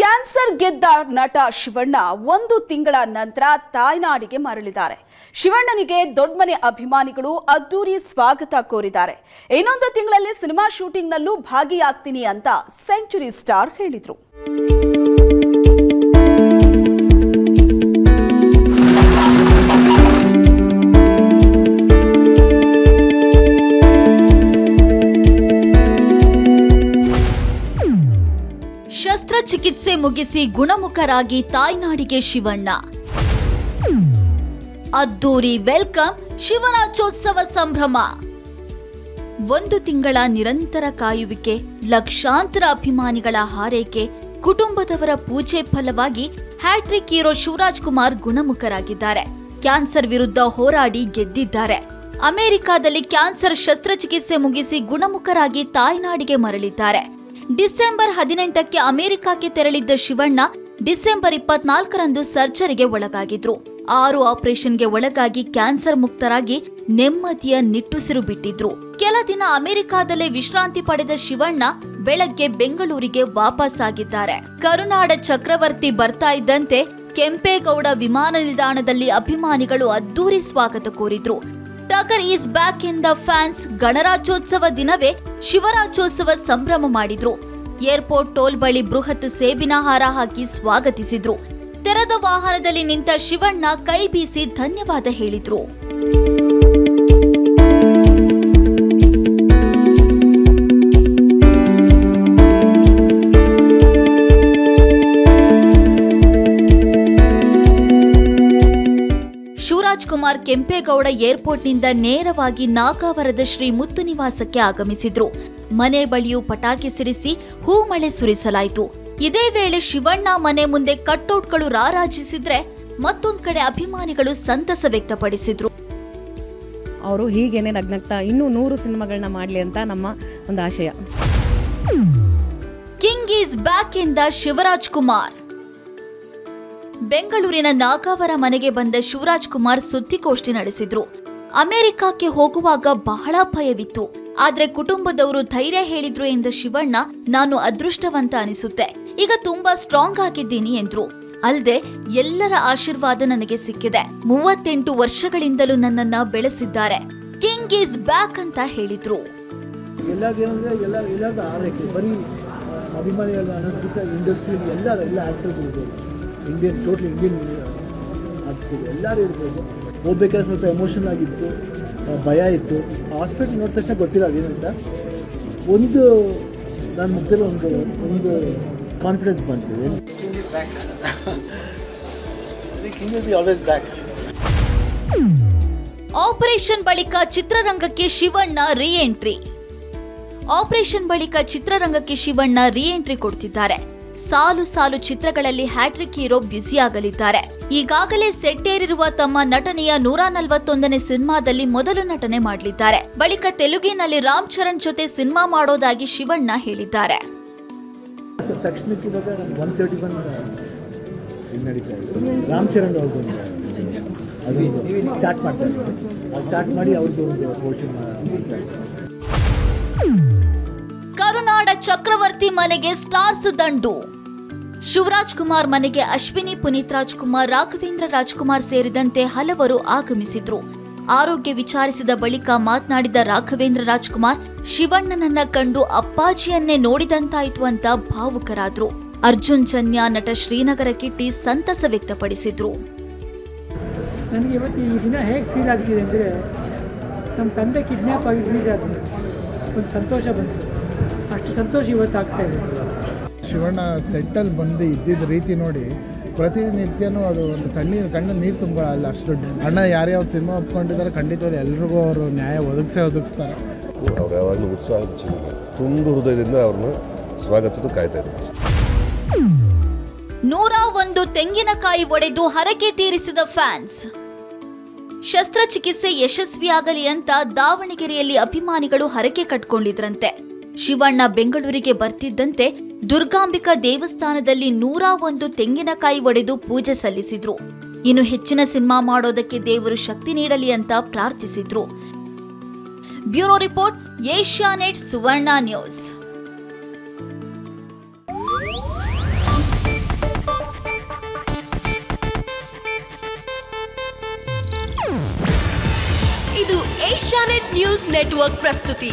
Cancer ಗೆದ್ದ ನಟ ಶಿವಣ್ಣ ಒಂದು ತಿಂಗಳ ನಂತರ ತಾಯ್ನಾಡಿಗೆ ಮರಳಿದ್ದಾರೆ. ಶಿವಣ್ಣನಿಗೆ ದೊಡ್ಡಮನೆ ಅಭಿಮಾನಿಗಳು ಅದ್ದೂರಿ ಸ್ವಾಗತ ಕೋರಿದ್ದಾರೆ. ಇನ್ನೊಂದು ತಿಂಗಳಲ್ಲಿ ಸಿನಿಮಾ ಶೂಟಿಂಗ್ನಲ್ಲೂ ಭಾಗಿಯಾಗ್ತೀನಿ ಅಂತ ಸೆಂಚುರಿ ಸ್ಟಾರ್ ಹೇಳಿದ್ರು. ಮುಗಿಸಿ ಗುಣಮುಖರಾಗಿ ತಾಯ್ನಾಡಿಗೆ ಶಿವಣ್ಣ. ಅದ್ದೂರಿ ವೆಲ್ಕಮ್ ಶಿವರಾಜ್ಯೋತ್ಸವ ಸಂಭ್ರಮ. ಒಂದು ತಿಂಗಳ ನಿರಂತರ ಕಾಯುವಿಕೆ, ಲಕ್ಷಾಂತರ ಅಭಿಮಾನಿಗಳ ಹಾರೈಕೆ, ಕುಟುಂಬದವರ ಪೂಜೆ ಫಲವಾಗಿ ಹ್ಯಾಟ್ರಿಕ್ ಹೀರೋ ಶಿವರಾಜ್ ಕುಮಾರ್ ಗುಣಮುಖರಾಗಿದ್ದಾರೆ. ಕ್ಯಾನ್ಸರ್ ವಿರುದ್ಧ ಹೋರಾಡಿ ಗೆದ್ದಿದ್ದಾರೆ. ಅಮೆರಿಕಾದಲ್ಲಿ ಕ್ಯಾನ್ಸರ್ ಶಸ್ತ್ರಚಿಕಿತ್ಸೆ ಮುಗಿಸಿ ಗುಣಮುಖರಾಗಿ ತಾಯ್ನಾಡಿಗೆ ಮರಳಿದ್ದಾರೆ. ಡಿಸೆಂಬರ್ ಹದಿನೆಂಟಕ್ಕೆ ಅಮೆರಿಕಕ್ಕೆ ತೆರಳಿದ್ದ ಶಿವಣ್ಣ ಡಿಸೆಂಬರ್ ಇಪ್ಪತ್ನಾಲ್ಕರಂದು ಸರ್ಜರಿಗೆ ಒಳಗಾಗಿದ್ರು. ಆರು ಆಪರೇಷನ್ಗೆ ಒಳಗಾಗಿ ಕ್ಯಾನ್ಸರ್ ಮುಕ್ತರಾಗಿ ನೆಮ್ಮದಿಯ ನಿಟ್ಟುಸಿರು ಬಿಟ್ಟಿದ್ರು. ಕೆಲ ದಿನ ಅಮೆರಿಕಾದಲ್ಲೇ ವಿಶ್ರಾಂತಿ ಪಡೆದ ಶಿವಣ್ಣ ಬೆಳಗ್ಗೆ ಬೆಂಗಳೂರಿಗೆ ವಾಪಸ್ ಆಗಿದ್ದಾರೆ. ಕರುನಾಡ ಚಕ್ರವರ್ತಿ ಬರ್ತಾ ಇದ್ದಂತೆ ಕೆಂಪೇಗೌಡ ವಿಮಾನ ನಿಲ್ದಾಣದಲ್ಲಿ ಅಭಿಮಾನಿಗಳು ಅದ್ದೂರಿ ಸ್ವಾಗತ ಕೋರಿದ್ರು. Tagaru is back in the fans ಗಣರಾಜ್ಯೋತ್ಸವ ದಿನವೇ ಶಿವರಾಜ್ಯೋತ್ಸವ ಸಂಭ್ರಮ ಮಾಡಿದ್ರು. ಏರ್ಪೋರ್ಟ್ ಟೋಲ್ ಬಳಿ ಬೃಹತ್ ಸೇಬಿನ ಹಾರ ಹಾಕಿ ಸ್ವಾಗತಿಸಿದ್ರು. ತೆರೆದ ವಾಹನದಲ್ಲಿ ನಿಂತ ಶಿವಣ್ಣ ಕೈ ಬೀಸಿ ಧನ್ಯವಾದ ಹೇಳಿದ್ರು. ಕುಮಾರ್ ಕೆಂಪೇಗೌಡ ಏರ್ಪೋರ್ಟ್ನಿಂದ ನೇರವಾಗಿ ನಾಗಾವರದ ಶ್ರೀ ಮುತ್ತು ನಿವಾಸಕ್ಕೆ ಆಗಮಿಸಿದ್ರು. ಮನೆ ಬಳಿಯೂ ಪಟಾಕಿ ಸಿಡಿಸಿ ಹೂಮಳೆ ಸುರಿಸಲಾಯಿತು. ಇದೇ ವೇಳೆ ಶಿವಣ್ಣ ಮನೆ ಮುಂದೆ ಕಟ್ಔಟ್ಗಳು ರಾರಾಜಿಸಿದ್ರೆ ಮತ್ತೊಂದು ಕಡೆ ಅಭಿಮಾನಿಗಳು ಸಂತಸ ವ್ಯಕ್ತಪಡಿಸಿದ್ರು. ಅವರು ಹೀಗೇನೆ ನಗ್ನಗ್ತಾ ಇನ್ನೂ ನೂರು ಸಿನಿಮಾಗಳನ್ನ ಮಾಡಲಿ ಅಂತ ನಮ್ಮ ಒಂದು ಆಶಯ. ಕಿಂಗ್ ಈಸ್ ಬ್ಯಾಕ್ ಇಂದ ಶಿವರಾಜ್ ಕುಮಾರ್ ಬೆಂಗಳೂರಿನ ನಾಗಾವರ ಮನೆಗೆ ಬಂದ ಶಿವರಾಜ್ ಕುಮಾರ್ ಸುದ್ದಿಗೋಷ್ಠಿ ನಡೆಸಿದ್ರು. ಅಮೆರಿಕಕ್ಕೆ ಹೋಗುವಾಗ ಬಹಳ ಭಯವಿತ್ತು. ಆದ್ರೆ ಕುಟುಂಬದವರು ಧೈರ್ಯ ಹೇಳಿದ್ರು ಎಂದ ಶಿವಣ್ಣ, ನಾನು ಅದೃಷ್ಟವಂತ ಅನಿಸುತ್ತೆ. ಈಗ ತುಂಬಾ ಸ್ಟ್ರಾಂಗ್ ಆಗಿದ್ದೀನಿ ಎಂದ್ರು. ಅಲ್ದೆ ಎಲ್ಲರ ಆಶೀರ್ವಾದ ನನಗೆ ಸಿಕ್ಕಿದೆ. ಮೂವತ್ತೆಂಟು ವರ್ಷಗಳಿಂದಲೂ ನನ್ನನ್ನ ಬೆಳೆಸಿದ್ದಾರೆ. ಕಿಂಗ್ ಈಸ್ ಬ್ಯಾಕ್ ಅಂತ ಹೇಳಿದ್ರು. ಎಲ್ಲ ಇಂಡಿಯನ್ ಟೋಟಲ್ ಇಂಡಿಯನ್ ಆರ್ಟಿಸ್ಟ್ಗಳು ಎಲ್ಲರೂ ಇರ್ಬೋದು. ಹೋಗ್ಬೇಕಾದ್ರೆ ಸ್ವಲ್ಪ ಎಮೋಷನಲ್ ಆಗಿತ್ತು ಭಯ ಇತ್ತು. ಹಾಸ್ಪಿಟ್ಲ್ ನೋಡಿದ ತಕ್ಷಣ ಗೊತ್ತಿಲ್ಲ ಅದೇನಂತ ಒಂದು ನನ್ನ ಮುಖದಲ್ಲಿ ಒಂದು ಒಂದು ಕಾನ್ಫಿಡೆನ್ಸ್ ಬ್ಯಾಕ್ ಆಪರೇಷನ್ ಬಳಿಕ ಚಿತ್ರರಂಗಕ್ಕೆ ಶಿವಣ್ಣ ರೀ ಎಂಟ್ರಿ ಆಪರೇಷನ್ ಬಳಿಕ ಚಿತ್ರರಂಗಕ್ಕೆ ಶಿವಣ್ಣ ರೀ ಎಂಟ್ರಿ ಕೊಡ್ತಿದ್ದಾರೆ. ಸಾಲು ಸಾಲು ಚಿತ್ರಗಳಲ್ಲಿ ಹ್ಯಾಟ್ರಿಕ್ ಹೀರೋ ಬ್ಯುಸಿಯಾಗಲಿದ್ದಾರೆ. ಈಗಾಗಲೇ ಸೆಟ್ಟೇರಿರುವ ತಮ್ಮ ನಟನೆಯ ನೂರ ನಲವತ್ತೊಂದನೇ ಸಿನಿಮಾದಲ್ಲಿ ಮೊದಲು ನಟನೆ ಮಾಡಲಿದ್ದಾರೆ. ಬಳಿಕ ತೆಲುಗಿನಲ್ಲಿ ರಾಮ್ ಚರಣ್ ಜೊತೆ ಸಿನಿಮಾ ಮಾಡೋದಾಗಿ ಶಿವಣ್ಣ ಹೇಳಿದ್ದಾರೆ. ರಾಮ್ ಚರಣ್ ಸ್ಟಾರ್ಟ್ ಸ್ಟಾರ್ಟ್ ಮಾಡಿ ಒಂದು ಪೋರ್ಷನ್ ಕರುನಾಡ ಚಕ್ರವರ್ತಿ ಮನೆಗೆ ಸ್ಟಾರ್ಸ್ ದಂಡು. ಶಿವರಾಜ್ ಕುಮಾರ್ ಮನೆಗೆ ಅಶ್ವಿನಿ, ಪುನೀತ್ ರಾಜ್ಕುಮಾರ್, ರಾಘವೇಂದ್ರ ರಾಜ್ಕುಮಾರ್ ಸೇರಿದಂತೆ ಹಲವರು ಆಗಮಿಸಿದ್ರು. ಆರೋಗ್ಯ ವಿಚಾರಿಸಿದ ಬಳಿಕ ಮಾತನಾಡಿದ ರಾಘವೇಂದ್ರ ರಾಜ್ಕುಮಾರ್, ಶಿವಣ್ಣನನ್ನ ಕಂಡು ಅಪ್ಪಾಜಿಯನ್ನೇ ನೋಡಿದಂತಾಯಿತು ಅಂತ ಭಾವುಕರಾದ್ರು. ಅರ್ಜುನ್ ಜನ್ಯ ನಟ ಶ್ರೀನಗರ ಕಿಟ್ಟಿ ಸಂತಸ ವ್ಯಕ್ತಪಡಿಸಿದ್ರು. ನನಗೆ ಇವತ್ತು ಈ ದಿನ ಹೇಗೆ ಫೀಲ್ ಆಗ್ತಿದೆ ಅಂದರೆ ನಮ್ಮ ತಂದೆ ಕಿಡ್ನ್ಯಾಪ್ ಆಗಿ ರಿಲೀಸ್ ಒಂದು ಸಂತೋಷ ಬಂತು. ಅಷ್ಟು ಸಂತೋಷ ಇವತ್ತು ಆಗ್ತಾ ಇದೆ. ಶಿವಣ್ಣ ಸೆಟ್ಟಲ್ಲಿ ಬಂದು ಇದ್ದಿದ್ದ ರೀತಿ ನೋಡಿ ಪ್ರತಿನಿತ್ಯನೂ ಅದು ಒಂದು ಕಣ್ಣೀರು ಕಣ್ಣು ನೀರು ತುಂಬ ಅಲ್ಲ ಅಷ್ಟು ದೊಡ್ಡ ಅಣ್ಣ ಯಾರ್ಯಾವ ಸಿನಿಮಾ ಒಪ್ಕೊಂಡಿದ್ದಾರೆ ಖಂಡಿತವಾಗಿ ಎಲ್ರಿಗೂ ಅವರು ನ್ಯಾಯ ಒದಗಿಸೇ ಒದಗಿಸ್ತಾರೆ. ಅವ್ರು ಯಾವಾಗಲೂ ಉತ್ಸಾಹ ತುಂಬ ಹೃದಯದಿಂದ ಅವ್ರನ್ನ ಸ್ವಾಗತಿಸೋದು ಕಾಯ್ತಾ ಇದ್ದಾರೆ ನೂರ ಒಂದು ತೆಂಗಿನಕಾಯಿ ಒಡೆದು ಹರಕೆ ತೀರಿಸಿದ ಫ್ಯಾನ್ಸ್. ಶಸ್ತ್ರಚಿಕಿತ್ಸೆ ಯಶಸ್ವಿಯಾಗಲಿ ಅಂತ ದಾವಣಗೆರೆಯಲ್ಲಿ ಅಭಿಮಾನಿಗಳು ಹರಕೆ ಕಟ್ಕೊಂಡಿದ್ರಂತೆ. ಶಿವಣ್ಣ ಬೆಂಗಳೂರಿಗೆ ಬರ್ತಿದ್ದಂತೆ ದುರ್ಗಾಂಬಿಕಾ ದೇವಸ್ಥಾನದಲ್ಲಿ ನೂರ ಒಂದು ತೆಂಗಿನಕಾಯಿ ಒಡೆದು ಪೂಜೆ ಸಲ್ಲಿಸಿದ್ರು. ಇನ್ನು ಹೆಚ್ಚಿನ ಸಿನಿಮಾ ಮಾಡೋದಕ್ಕೆ ದೇವರು ಶಕ್ತಿ ನೀಡಲಿ ಅಂತ ಪ್ರಾರ್ಥಿಸಿದ್ರು. Bureau report Asianet Suvarna news. ಇದು ಏಷ್ಯಾನೆಟ್ ನ್ಯೂಸ್ ನೆಟ್ವರ್ಕ್ ಪ್ರಸ್ತುತಿ.